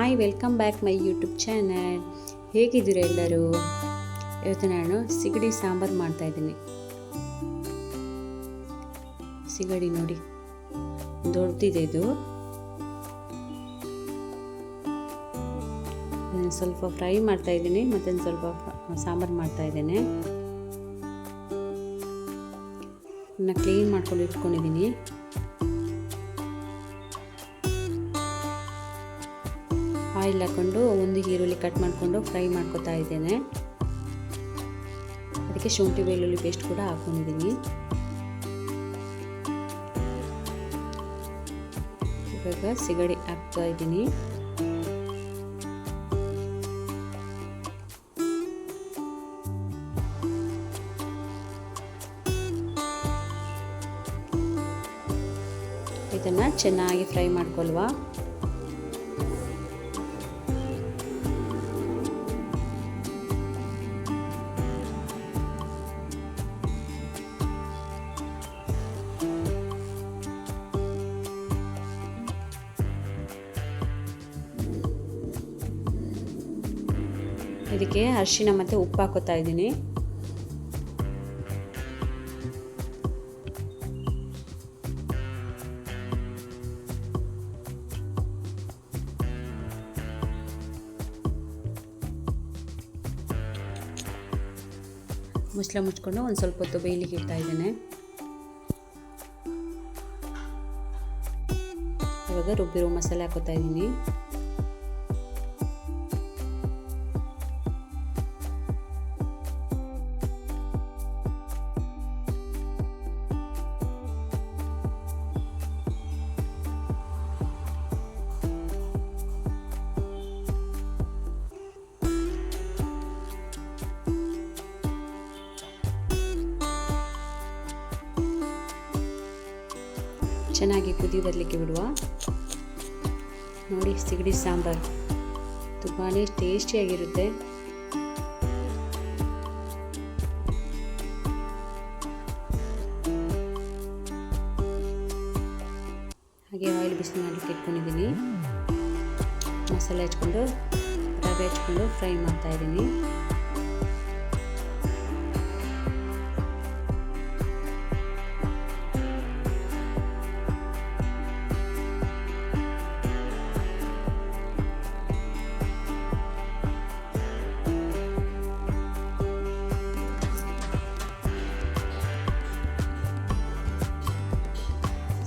Hi welcome back my YouTube channel ಹೇಗಿದ್ದೀರಾ ಎಲ್ಲರೂ? ಇವತ್ತು ನಾನು ಸಿಗಡಿ ಸಾಂಬಾರು ಮಾಡ್ತಾಯಿದ್ದೀನಿ ಸಿಗಡಿ ನೋಡಿ ದೊಡ್ಡದಿದೆ ಇದು. ಸ್ವಲ್ಪ ಫ್ರೈ ಮಾಡ್ತಾ ಇದ್ದೀನಿ ಮತ್ತು ಸ್ವಲ್ಪ ಸಾಂಬಾರು ಮಾಡ್ತಾ ಇದ್ದೇನೆ. ನಾನು ಕ್ಲೀನ್ ಮಾಡ್ಕೊಂಡು ಇಟ್ಕೊಂಡಿದ್ದೀನಿ. ಆಯಿಲ್ ಹಾಕ್ಕೊಂಡು ಒಂದು ಈರುಳ್ಳಿ ಕಟ್ ಮಾಡಿಕೊಂಡು ಫ್ರೈ ಮಾಡ್ಕೊತಾ ಇದ್ದೇನೆ. ಅದಕ್ಕೆ ಶುಂಠಿ ಬೆಳ್ಳುಳ್ಳಿ ಪೇಸ್ಟ್ ಕೂಡ ಹಾಕೊಂಡಿದ್ದೀನಿ. ಇವಾಗ ಸಿಗಡಿ ಹಾಕ್ತಾ ಇದ್ದೀನಿ. ಇದನ್ನು ಚೆನ್ನಾಗಿ ಫ್ರೈ ಮಾಡ್ಕೊಳ್ವಾ. ಇದಕ್ಕೆ ಅರಿಶಿನ ಮತ್ತು ಉಪ್ಪು ಹಾಕೋತಾ ಇದ್ದೀನಿ. ಮುಚ್ಚಳ ಮುಚ್ಕೊಂಡು ಒಂದು ಸ್ವಲ್ಪ ಹೊತ್ತು ಬೇಯಲಿಕ್ಕೆ ಇಡ್ತಾ ಇದ್ದೇನೆ. ಇವಾಗ ರುಬ್ಬಿರೋ ಮಸಾಲೆ ಹಾಕೋತಾ ಇದ್ದೀನಿ. ಚೆನ್ನಾಗಿ ಕುದಿ ಬರಲಿಕ್ಕೆ ಬಿಡುವ. ನೋಡಿ, ಸಿಗಡಿ ಸಾಂಬಾರು. ತುಂಬಾ ಟೇಸ್ಟಿಯಾಗಿರುತ್ತೆ ಹಾಗೆ ಆಯಿಲ್ ಬಿಸಿ ಮಾಡಲಿಕ್ಕೆ ಇಟ್ಕೊಂಡಿದ್ದೀನಿ. ಮಸಾಲೆ ಹಚ್ಕೊಂಡು, ರವೆ ಹಚ್ಕೊಂಡು ಫ್ರೈ ಮಾಡ್ತಾ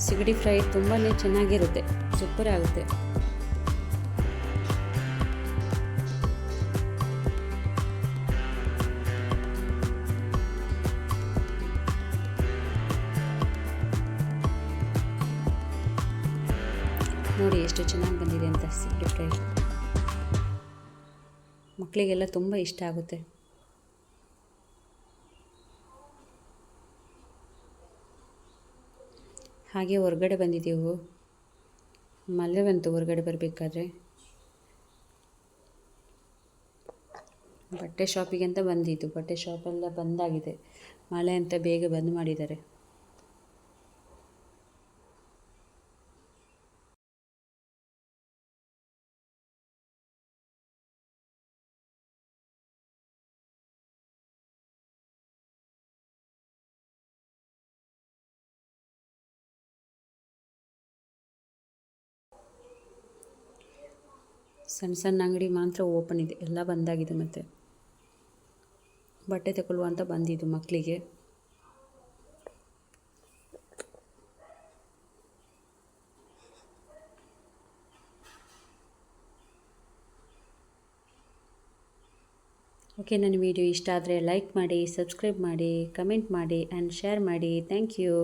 ಸಿಗಡಿ ಫ್ರೈ ತುಂಬಾ ಚೆನ್ನಾಗಿರುತ್ತೆ. ಸೂಪರ್ ಆಗುತ್ತೆ. ನೋಡಿ ಎಷ್ಟು ಚೆನ್ನಾಗಿ ಬಂದಿದೆ ಅಂತ ಸಿಗಡಿ ಫ್ರೈ. ಮಕ್ಕಳಿಗೆಲ್ಲ ತುಂಬ ಇಷ್ಟ ಆಗುತ್ತೆ. ಹಾಗೆ ಹೊರಗಡೆ ಬಂದಿದ್ದೆವು ಮಳೆ ಬಂತು ಹೊರಗಡೆ ಬರಬೇಕಾದ್ರೆ. ಬಟ್ಟೆ ಶಾಪಿಗೆ ಅಂತ ಬಂದಿದ್ದು. ಬಟ್ಟೆ ಶಾಪೆಲ್ಲ ಬಂದಾಗಿದೆ. ಮಳೆ ಅಂತ ಬೇಗ ಬಂದ್ ಮಾಡಿದ್ದಾರೆ. ಸಣ್ಣ ಸಣ್ಣ ಅಂಗಡಿ ಮಾತ್ರ ಓಪನ್ ಇದೆ. ಎಲ್ಲ ಬಂದಾಗಿದೆ ಮತ್ತೆ. ಬಟ್ಟೆ ತಗೊಳ್ಳುವ ಅಂತ ಬಂದಿದ್ದು ಮಕ್ಕಳಿಗೆ ಓಕೆ ನನ್ನ ವಿಡಿಯೋ ಇಷ್ಟ ಆದರೆ ಲೈಕ್ ಮಾಡಿ ಸಬ್ಸ್ಕ್ರೈಬ್ ಮಾಡಿ ಕಮೆಂಟ್ ಮಾಡಿ ಆ್ಯಂಡ್ ಶೇರ್ ಮಾಡಿ. Thank you